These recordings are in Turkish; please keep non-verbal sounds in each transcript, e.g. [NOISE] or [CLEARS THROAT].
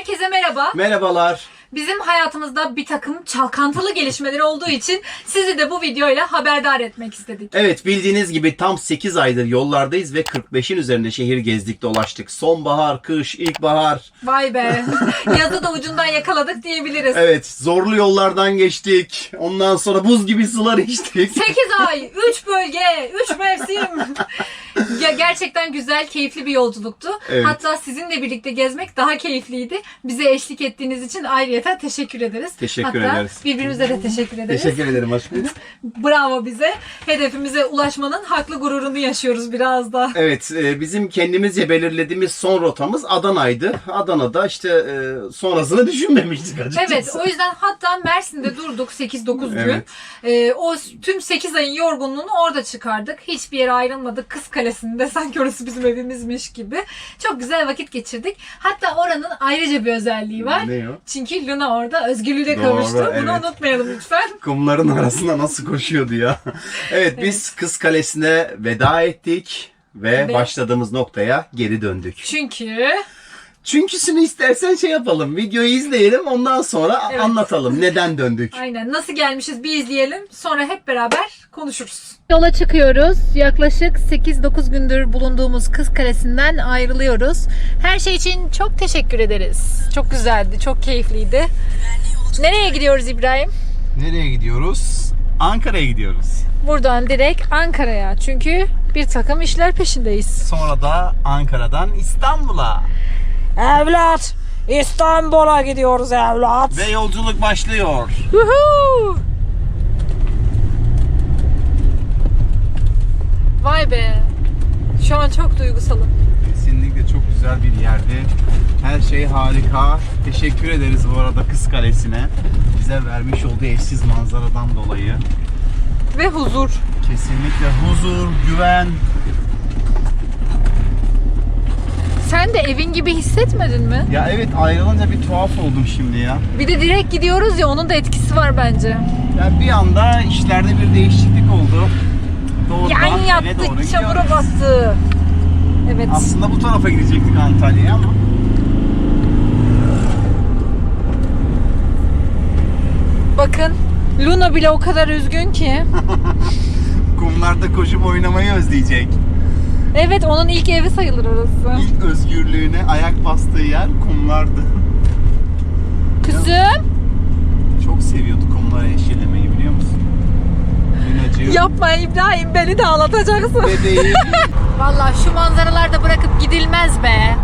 Herkese merhaba. Merhabalar. Bizim hayatımızda bir takım çalkantılı gelişmeler olduğu için sizi de bu videoyla haberdar etmek istedik. Evet bildiğiniz gibi tam 8 aydır yollardayız ve 45'in üzerinde şehir gezdik dolaştık. Sonbahar, kış, ilkbahar. Vay be. [LAUGHS] Yazı da ucundan yakaladık diyebiliriz. Evet zorlu yollardan geçtik. Ondan sonra buz gibi sular içtik. 8 ay, 3 bölge, 3 mevsim. [LAUGHS] ya gerçekten güzel, keyifli bir yolculuktu. Evet. Hatta sizinle birlikte gezmek daha keyifliydi. Bize eşlik ettiğiniz için ayrıyeten teşekkür ederiz. Teşekkür Hatta ederiz. birbirimize de teşekkür ederiz. Teşekkür ederim aşkım. [LAUGHS] Bravo bize. Hedefimize ulaşmanın haklı gururunu yaşıyoruz biraz da. Evet e, bizim kendimizce belirlediğimiz son rotamız Adana'ydı. Adana'da işte e, sonrasını düşünmemiştik açıkçası. Evet o yüzden hatta Mersin'de durduk 8-9 gün. Evet. Ee, o tüm 8 ayın yorgunluğunu orada çıkardık. Hiçbir yere ayrılmadık. Kız Kalesi'nde [LAUGHS] sanki orası bizim evimizmiş gibi. Çok güzel vakit geçirdik. Hatta oranın ayrıca bir özelliği var. Ne o? Çünkü Luna orada özgürlüğüne Doğru, kavuştu. Bunu evet. unutmayalım lütfen. [LAUGHS] Kumların arasında nasıl koşuyordu ya. [LAUGHS] evet biz Kız Kalesi'ne veda ettik ve Ve- başladığımız noktaya geri döndük. Çünkü Çünküsünü istersen şey yapalım. Videoyu izleyelim ondan sonra Evet. anlatalım neden döndük. [LAUGHS] Aynen. Nasıl gelmişiz bir izleyelim. Sonra hep beraber konuşuruz. Yola çıkıyoruz. Yaklaşık 8-9 gündür bulunduğumuz Kız Kalesi'nden ayrılıyoruz. Her şey için çok teşekkür ederiz. Çok güzeldi, çok keyifliydi. Nereye gidiyoruz İbrahim? Nereye gidiyoruz? Ankara'ya gidiyoruz. Buradan direkt Ankara'ya. Çünkü bir takım işler peşindeyiz. Sonra da Ankara'dan İstanbul'a. Evlat! İstanbul'a gidiyoruz evlat. Ve yolculuk başlıyor. Vay be. Şu an çok duygusalım. Kesinlikle çok güzel bir yerdi. Her şey harika. Teşekkür ederiz bu arada Kız Kalesi'ne. Bize vermiş olduğu eşsiz manzaradan dolayı. Ve huzur. Kesinlikle huzur, güven. Sen de evin gibi hissetmedin mi? Ya evet ayrılınca bir tuhaf oldum şimdi ya. Bir de direkt gidiyoruz ya onun da etkisi var bence. Yani bir anda işlerde bir değişiklik oldu. Doğrudan Yan eve yaptı, doğru çamura gidiyoruz. bastı. Evet. Aslında bu tarafa gidecektik Antalya'ya ama Bakın Luna bile o kadar üzgün ki. [LAUGHS] kumlarda koşup oynamayı özleyecek. Evet onun ilk evi sayılır orası. İlk özgürlüğüne ayak bastığı yer kumlardı. Kızım Çok seviyordu kumlara eşelemeyi biliyor musun? Minacığım. yapma İbrahim beni de ağlatacaksın. Bebeğim. [LAUGHS] Vallahi şu manzaralarda bırakıp gidilmez be.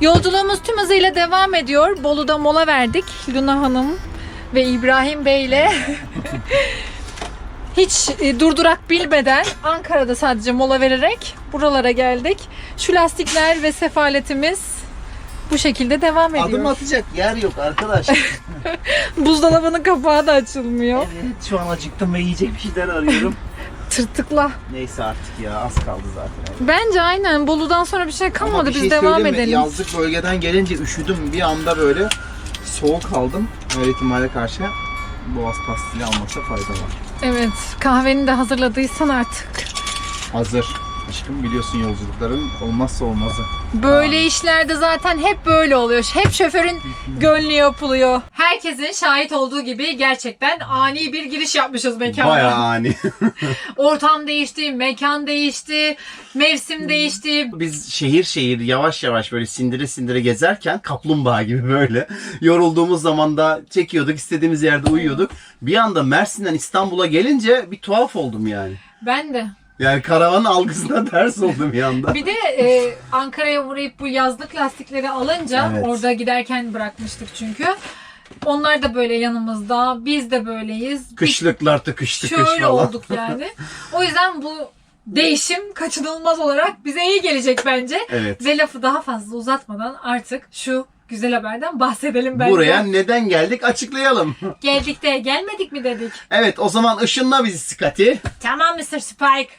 Yolculuğumuz tüm hızıyla devam ediyor. Bolu'da mola verdik. Luna Hanım ve İbrahim Bey ile [LAUGHS] hiç e, durdurak bilmeden Ankara'da sadece mola vererek buralara geldik. Şu lastikler ve sefaletimiz bu şekilde devam ediyor. Adım atacak yer yok arkadaş. [LAUGHS] Buzdolabının kapağı da açılmıyor. evet şu an acıktım ve yiyecek bir şeyler arıyorum. [LAUGHS] Tırtıkla. Neyse artık ya az kaldı zaten. Bence aynen Bolu'dan sonra bir şey kalmadı. bir Biz şey devam söyleyeyim mi? edelim. Yazlık bölgeden gelince üşüdüm. Bir anda böyle soğuk aldım. Öyle ihtimale karşı boğaz pastili almakta fayda var. Evet. Kahveni de hazırladıysan artık. Hazır. Aşkım biliyorsun yolculukların olmazsa olmazı. Böyle işlerde zaten hep böyle oluyor. Hep şoförün gönlü yapılıyor. Herkesin şahit olduğu gibi gerçekten ani bir giriş yapmışız mekana. Bayağı ani. [LAUGHS] Ortam değişti, mekan değişti, mevsim değişti. Biz şehir şehir yavaş yavaş böyle sindire sindire gezerken kaplumbağa gibi böyle yorulduğumuz zaman da çekiyorduk istediğimiz yerde uyuyorduk. Bir anda Mersin'den İstanbul'a gelince bir tuhaf oldum yani. Ben de. Yani karavanın algısına [LAUGHS] ters oldum bir anda. Bir de e, Ankara'ya uğrayıp bu yazlık lastikleri alınca Evet. orada giderken bırakmıştık çünkü. Onlar da böyle yanımızda. Biz de böyleyiz. Kışlıklar tıkış tıkış Şöyle falan. olduk yani. O yüzden bu değişim kaçınılmaz olarak bize iyi gelecek bence. Evet. Ve lafı daha fazla uzatmadan artık şu güzel haberden bahsedelim bence. Buraya neden geldik açıklayalım. Geldik de gelmedik mi dedik. Evet o zaman ışınla bizi Scotty. Tamam Mr. Spike.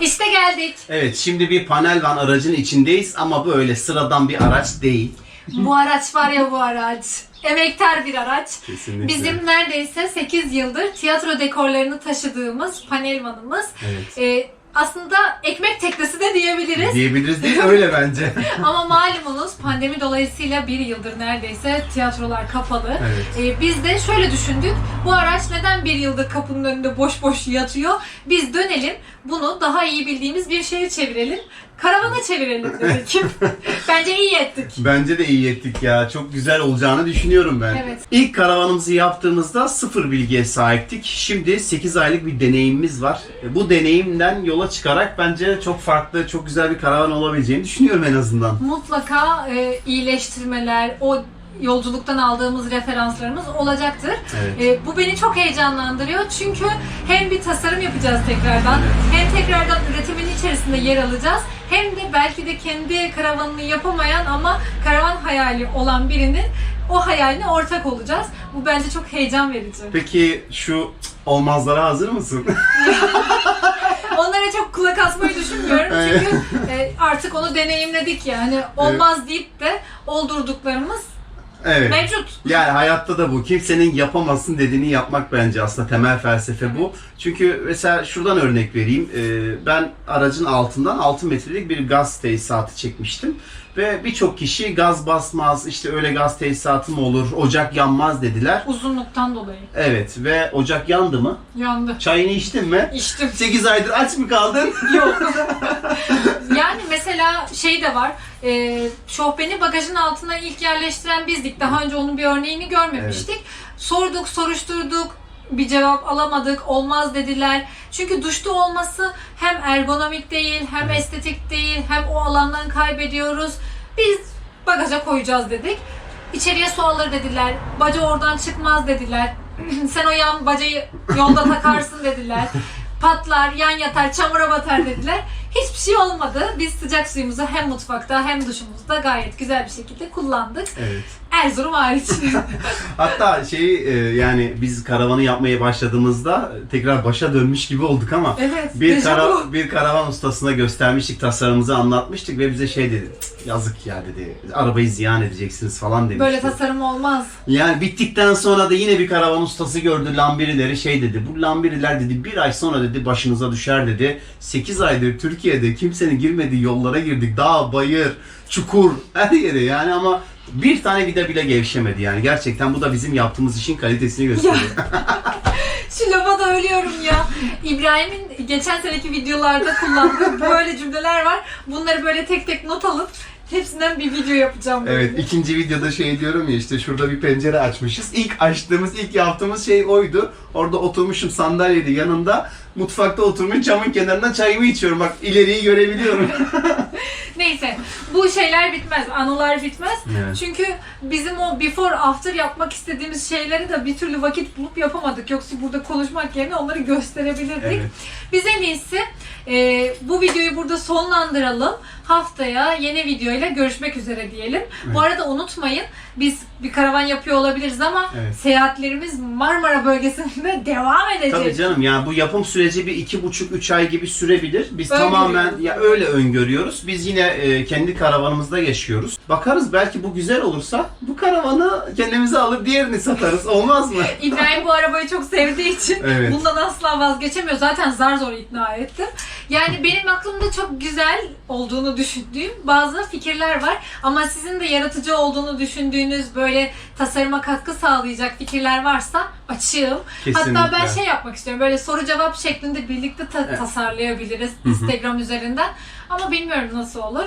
İşte geldik. Evet şimdi bir panel van aracın içindeyiz ama böyle sıradan bir araç değil. Bu araç var ya bu araç. Emektar bir araç. Kesinlikle. Bizim neredeyse 8 yıldır tiyatro dekorlarını taşıdığımız panel vanımız. Evet. Ee, aslında ekmek teknesi de diyebiliriz. Diyebiliriz değil [LAUGHS] öyle bence. Ama malumunuz pandemi dolayısıyla bir yıldır neredeyse tiyatrolar kapalı. Evet. Ee, biz de şöyle düşündük. Bu araç neden bir yıldır kapının önünde boş boş yatıyor? Biz dönelim bunu daha iyi bildiğimiz bir şeye çevirelim. Karavana çevirelim dedik. [LAUGHS] Bence iyi ettik. Bence de iyi ettik ya. Çok güzel olacağını düşünüyorum ben. Evet. İlk karavanımızı yaptığımızda sıfır bilgiye sahiptik. Şimdi 8 aylık bir deneyimimiz var. Bu deneyimden yola çıkarak bence çok farklı, çok güzel bir karavan olabileceğini düşünüyorum en azından. Mutlaka e, iyileştirmeler, o yolculuktan aldığımız referanslarımız olacaktır. Evet. E, bu beni çok heyecanlandırıyor çünkü hem bir tasarım yapacağız tekrardan, hem tekrardan üretimin içerisinde yer alacağız, hem de belki de kendi karavanını yapamayan ama karavan hayali olan birinin o hayaline ortak olacağız. Bu bence çok heyecan verici. Peki şu olmazlara hazır mısın? [LAUGHS] Onlara çok kulak asmayı düşünmüyorum çünkü e, artık onu deneyimledik yani. Olmaz deyip de oldurduklarımız evet. mevcut. Yani hayatta da bu. Kimsenin yapamasın dediğini yapmak bence aslında temel felsefe bu. Çünkü mesela şuradan örnek vereyim. Ee, Ben aracın altından 6 metrelik bir gaz tesisatı çekmiştim. Ve birçok kişi gaz basmaz, işte öyle gaz tesisatı mı olur, ocak yanmaz dediler. Uzunluktan dolayı. Evet ve ocak yandı mı? Yandı. Çayını içtin mi? İçtim. 8 aydır aç mı kaldın? [LAUGHS] Yok. yani mesela şey de var. E, şofbeni bagajın altına ilk yerleştiren bizdik. Daha önce onun bir örneğini görmemiştik. Sorduk, soruşturduk. Bir cevap alamadık. Olmaz dediler. Çünkü duşta olması hem ergonomik değil, hem estetik değil, hem o alandan kaybediyoruz. Biz bagaja koyacağız dedik. İçeriye su alır dediler. Baca oradan çıkmaz dediler. [CLEARS THROAT] Sen o yan bacayı yolda takarsın dediler. Patlar, yan yatar, çamura batar dediler. Hiçbir şey olmadı. Biz sıcak suyumuzu hem mutfakta hem duşumuzda gayet güzel bir şekilde kullandık. Evet. Erzurum hariç. [LAUGHS] Hatta şey e, yani biz karavanı yapmaya başladığımızda tekrar başa dönmüş gibi olduk ama evet. bir dejavu. kara, bir karavan ustasına göstermiştik, tasarımımızı anlatmıştık ve bize şey dedi. "Cık, Yazık ya dedi. Arabayı ziyan edeceksiniz falan demişti. Böyle tasarım olmaz. Yani bittikten sonra da yine bir karavan ustası gördü lambirileri şey dedi. Bu lambiriler dedi bir ay sonra dedi başınıza düşer dedi. 8 aydır Türkiye'de kimsenin girmediği yollara girdik. Dağ, bayır, çukur her yere yani ama bir tane vida bile gevşemedi yani. Gerçekten bu da bizim yaptığımız işin kalitesini gösteriyor. [LAUGHS] Şu lafa da ölüyorum ya. İbrahim'in geçen seneki videolarda kullandığı [LAUGHS] böyle cümleler var. Bunları böyle tek tek not alıp hepsinden bir video yapacağım. Evet ikinci videoda şey diyorum ya işte şurada bir pencere açmışız. İlk açtığımız, ilk yaptığımız şey oydu. Orada oturmuşum sandalyede yanında. Mutfakta oturmuş camın kenarında çayımı içiyorum. Bak ileriyi görebiliyorum. [LAUGHS] [LAUGHS] Neyse bu şeyler bitmez, anılar bitmez. Evet. Çünkü bizim o before after yapmak istediğimiz şeyleri de bir türlü vakit bulup yapamadık. Yoksa burada konuşmak yerine onları gösterebilirdik. Evet. Biz en iyisi e, bu videoyu burada sonlandıralım. Haftaya yeni videoyla görüşmek üzere diyelim. Bu arada unutmayın biz bir karavan yapıyor olabiliriz ama Evet. seyahatlerimiz Marmara bölgesinde [LAUGHS] devam edecek. Tabii canım yani bu yapım süreci bir iki buçuk üç ay gibi sürebilir. Biz Öngörüyoruz. tamamen ya öyle öngörüyoruz. Biz yine e, kendi karavanımızda yaşıyoruz. Bakarız belki bu güzel olursa bu karavanı kendimize alıp diğerini satarız. Olmaz mı? [LAUGHS] İbrahim bu arabayı çok sevdiği için Evet. bundan asla vazgeçemiyor. Zaten zar zor ikna ettim. Yani benim aklımda çok güzel olduğunu düşündüğüm bazı fikirler var. Ama sizin de yaratıcı olduğunu düşündüğünüz böyle tasarıma katkı sağlayacak fikirler varsa açığım. Kesinlikle. Hatta ben şey yapmak istiyorum. Böyle soru cevap şeklinde birlikte ta- tasarlayabiliriz Instagram üzerinden. Ama bilmiyorum nasıl olur.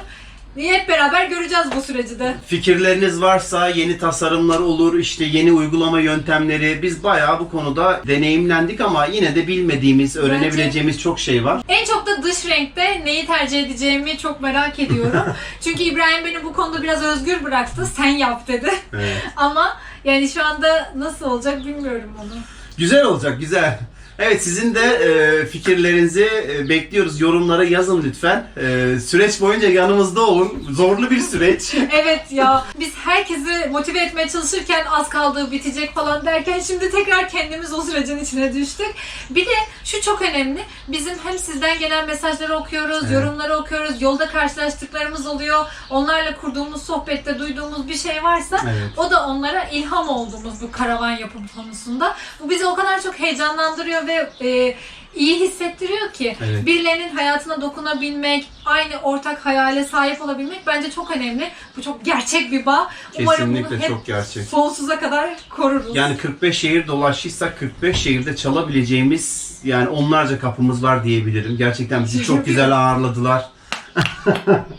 Hep beraber göreceğiz bu süreci de. Fikirleriniz varsa yeni tasarımlar olur, işte yeni uygulama yöntemleri. Biz bayağı bu konuda deneyimlendik ama yine de bilmediğimiz, öğrenebileceğimiz çok şey var. En çok da dış renkte neyi tercih edeceğimi çok merak ediyorum. [LAUGHS] Çünkü İbrahim beni bu konuda biraz özgür bıraktı. Sen yap dedi. Evet. [LAUGHS] Ama Yani şu anda nasıl olacak bilmiyorum onu. Güzel olacak, güzel. Evet sizin de e, fikirlerinizi e, bekliyoruz. Yorumlara yazın lütfen. E, süreç boyunca yanımızda olun. Zorlu bir süreç. [LAUGHS] Evet ya biz herkesi motive etmeye çalışırken az kaldığı bitecek falan derken şimdi tekrar kendimiz o sürecin içine düştük. Bir de şu çok önemli. Bizim hem sizden gelen mesajları okuyoruz, Evet. yorumları okuyoruz, yolda karşılaştıklarımız oluyor. Onlarla kurduğumuz sohbette duyduğumuz bir şey varsa Evet. o da onlara ilham olduğumuz bu karavan yapım konusunda. Bu bizi o kadar çok heyecanlandırıyor ve e, iyi hissettiriyor ki Evet. birilerinin hayatına dokunabilmek, aynı ortak hayale sahip olabilmek bence çok önemli. Bu çok gerçek bir bağ. Umarım bunu Kesinlikle hep çok gerçek. sonsuza kadar koruruz. Yani 45 şehir dolaştıysak 45 şehirde çalabileceğimiz yani onlarca kapımız var diyebilirim. Gerçekten bizi çok güzel ağırladılar. [LAUGHS]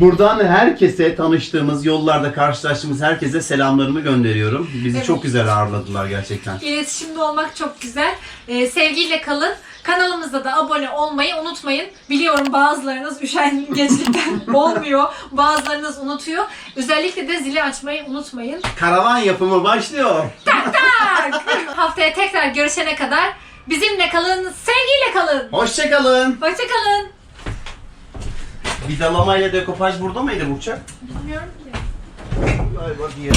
Buradan herkese tanıştığımız, yollarda karşılaştığımız herkese selamlarımı gönderiyorum. Bizi Evet. çok güzel ağırladılar gerçekten. İletişimde olmak çok güzel. Ee, sevgiyle kalın. Kanalımıza da abone olmayı unutmayın. Biliyorum bazılarınız üşengeçlikten [LAUGHS] olmuyor. Bazılarınız unutuyor. Özellikle de zili açmayı unutmayın. Karavan yapımı başlıyor. [LAUGHS] Haftaya tekrar görüşene kadar bizimle kalın, sevgiyle kalın. Hoşçakalın. Hoşçakalın. Vidalamayla dekopaj burada mıydı Burçak? Bilmiyorum ki. Galiba diğeri.